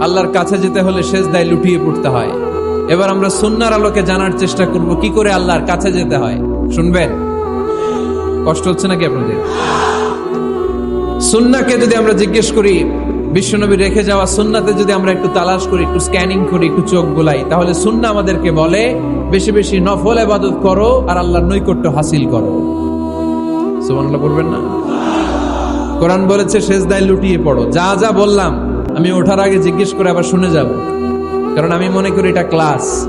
আল্লাহর কাছে যেতে হলে শেষ দায় লুটিয়ে পড়তে হয়। এবার আমরা সুন্নার আলোকে জানার চেষ্টা করব, কি করে আল্লাহর কাছে যেতে হয়। শুনবেন? কষ্ট হচ্ছে নাকি আপনাদের? সুন্নাকে যদি আমরা জিজ্ঞেস করি, বিশ্বনবী রেখে যাওয়া সুন্নাতে যদি আমরা একটু তালাশ করি, একটু স্ক্যানিং করি, একটু চোখ গোলাই তাহলে সুন্না আমাদেরকে বলে, বেশি বেশি নফল আবাদত করো আর আল্লাহর নৈকট্য হাসিল করো। সুবহানাল্লাহ করবেন না? কোরআন বলেছে শেষ দায় লুটিয়ে পড়ো। যা যা বললাম আমি ওঠার আগে জিজ্ঞেস করে আবার শুনে যাব। কারণ আমি মনে করি এটা ক্লাস।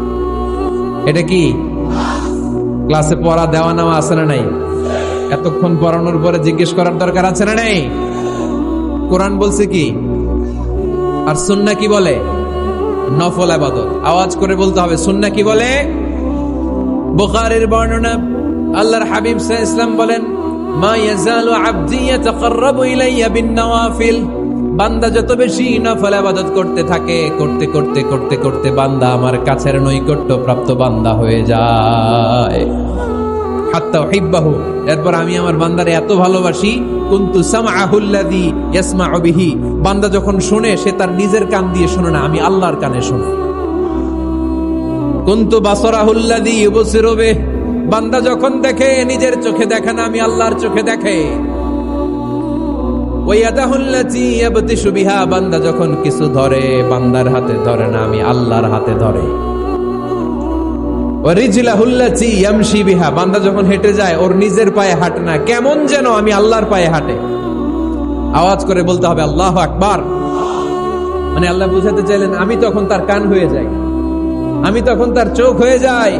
এটা কি? ক্লাসে পড়া, দেওয়া, নেওয়া আছে না নাই? এতক্ষণ পড়ানোর পরে জিজ্ঞেস করার দরকার আছে না নাই? কোরআন বলছে কি? আর সুন্না কি বলে? নফল আবাদত। আওয়াজ করে বলতে হবে, সুন্না কি বলে? বুখারীর বর্ণনা, আল্লাহর হাবিব সাল্লাল্লাহু ইসলাম বলেন, মা ইয়াজালু আবদি ইয়াতাকাররাবু ইলাইয়া বিন নওয়াফিল। বান্দা যত বেশি নফল আবাদত করতে থাকে, করতে করতে করতে করতে বান্দা আমার কাছের নৈকট্য প্রাপ্ত বান্দা হয়ে যায়। এরপর আমি আমার বান্দারে এত ভালোবাসি, কুন্তু সামাহুল্লাযী ইয়াসমাউ বিহি। বান্দা যখন শুনে, সে তার নিজের কান দিয়ে শুনে না, আমি আল্লাহর কানে শুনি। কুন্তু বাসরাহুল্লাযী ইউবসিরু বিহি। বান্দা যখন দেখে, নিজের চোখে দেখে না, আমি আল্লাহর চোখে দেখে। বিহা, বান্দা যখন কিছু ধরে, বান্দার হাতে ধরে না, আমি আল্লাহর হাতে ধরে। বিহা, বান্দা যখন হেঁটে যায়, ওর নিজের পায়ে হাঁটে না, কেমন যেন আমি আল্লাহর পায়ে হাঁটে। আওয়াজ করে বলতে হবে, আল্লাহ আকবার। মানে আল্লাহ বুঝাতে চাইলেন, আমি তখন তার কান হয়ে যাই। আমি তখন তার চোখ হয়ে যাই।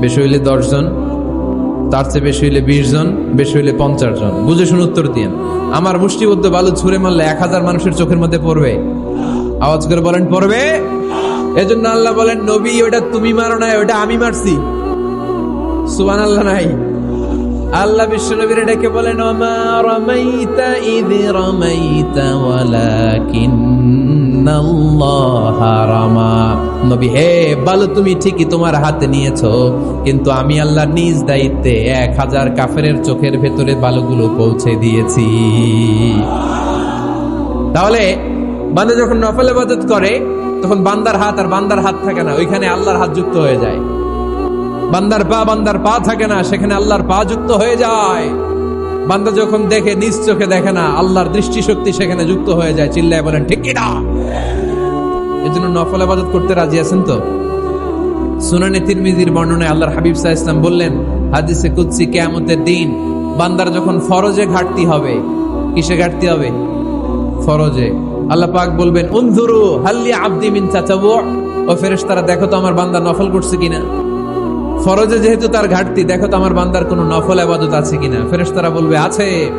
বেশি হইলে দশজন, তার চেয়ে বেশি হইলে বিশ জন বেশি হইলে পঞ্চাশ জন বুঝে শুনে উত্তর দিন আমার মুষ্টিবদ্ধ বালু ছুঁড়ে মারলে এক হাজার মানুষের চোখের মধ্যে পড়বে। আওয়াজ করে বলেন, পড়বে? এজন্য আল্লাহ বলেন, নবী, ওটা তুমি মারো না ওটা আমি মারছি। সুবান আল্লাহ নাই। আল্লাহ বিশ্ব নবীর ডেকে বলেন নবী, হে বালু, তুমি ঠিকই তোমার হাতে নিয়েছো, কিন্তু আমি আল্লাহ নিজ দায়িত্বে এক হাজার কাফেরের চোখের ভেতরে বালুগুলো পৌঁছে দিয়েছি। তাহলে বান্দা যখন নফল ইবাদত করে, তখন বান্দার হাত আর বান্দার হাত থাকে না, ওইখানে আল্লাহর হাত যুক্ত হয়ে যায়। বান্দার পা বান্দার পা থাকে না, সেখানে আল্লাহর পা যুক্ত হয়ে যায়। বান্দা যখন দেখে, নিজ চোখে দেখে না, আল্লাহর দৃষ্টিশক্তি সেখানে যুক্ত হয়ে যায়, চিল্লায় বলেন, ঠিক এই জন্য নফল আবাদত করতে রাজি আছেন তো? সুনানি তিরমিজির বর্ণনায় আল্লাহর হাবিব সাহা ইসলাম বললেন, হাদিসে কুৎসি কেয়ামতের দিন, বান্দার যখন ফরজে ঘাটতি হবে, কিসে ঘাটতি হবে? ফরজে। আল্লাহ পাক বলবেন, উনজুরু হাল্লি আব্দি মিন চাচাবু ও ফেরেশতারা, দেখো তো আমার বান্দা নফল করছে কিনা? ফরজে যেহেতু তার ঘাটতি, দেখো তো আমার বান্দার কোনো নফল আবাদত আছে কিনা। ফেরেশতারা বলবে, আছে।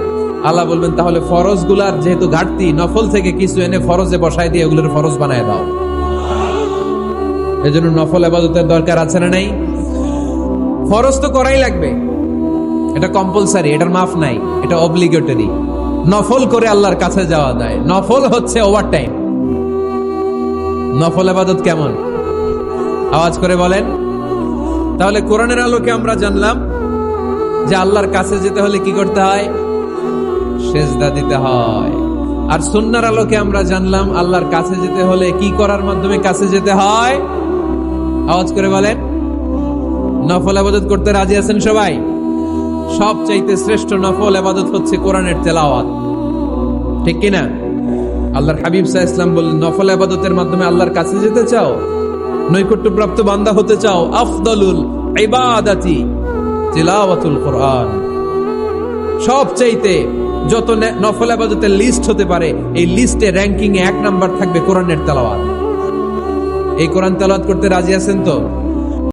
আল্লাহ বলবেন, তাহলে ফরজগুলার যেহেতু ঘাটতি, নফল থেকে কিছু এনে ফরজে বসায় দিয়ে ওগুলোর ফরজ বানায় দাও। এজন্য নফল আবাদতের দরকার আছে না নাই? ফরজ তো করাই লাগবে। এটা কম্পালসারি এটার মাফ নাই, এটা অব্লিগেটরি নফল করে আল্লাহর কাছে যাওয়া যায়। নফল হচ্ছে ওভার টাইম নফল আবাদত কেমন? আওয়াজ করে বলেন। তাহলে কোরআনের আলোকে আমরা জানলাম যে আল্লাহর কাছে যেতে হলে কি করতে হয়? সেজদা দিতে হয়। আর সুন্নার আলোকে আমরা জানলাম আল্লাহর কাছে যেতে হলে কি করার মাধ্যমে কাছে যেতে হয়? আওয়াজ করে বলেন। নফল আবাদত করতে রাজি আছেন সবাই? সবচাইতে শ্রেষ্ঠ নফল আবাদত হচ্ছে কোরআনের তেলাওয়াত। ঠিক কিনা? আল্লাহর হাবিব সাহা ইসলাম বললেন, নফল আবাদতের মাধ্যমে আল্লাহর কাছে যেতে চাও? নৈকট্যপ্রাপ্ত বান্দা হতে চাও, আফদলুল ইবাদাতি, তিলাওয়াতুল কোরআন। সবচাইতে যত নফল আবাদতের লিস্ট হতে পারে, এই লিস্টে র্যাঙ্কিং এ এক নাম্বার থাকবে কোরআনের তেলাওয়াত। এই কোরআন তেলাওয়াত করতে রাজি আছেন তো?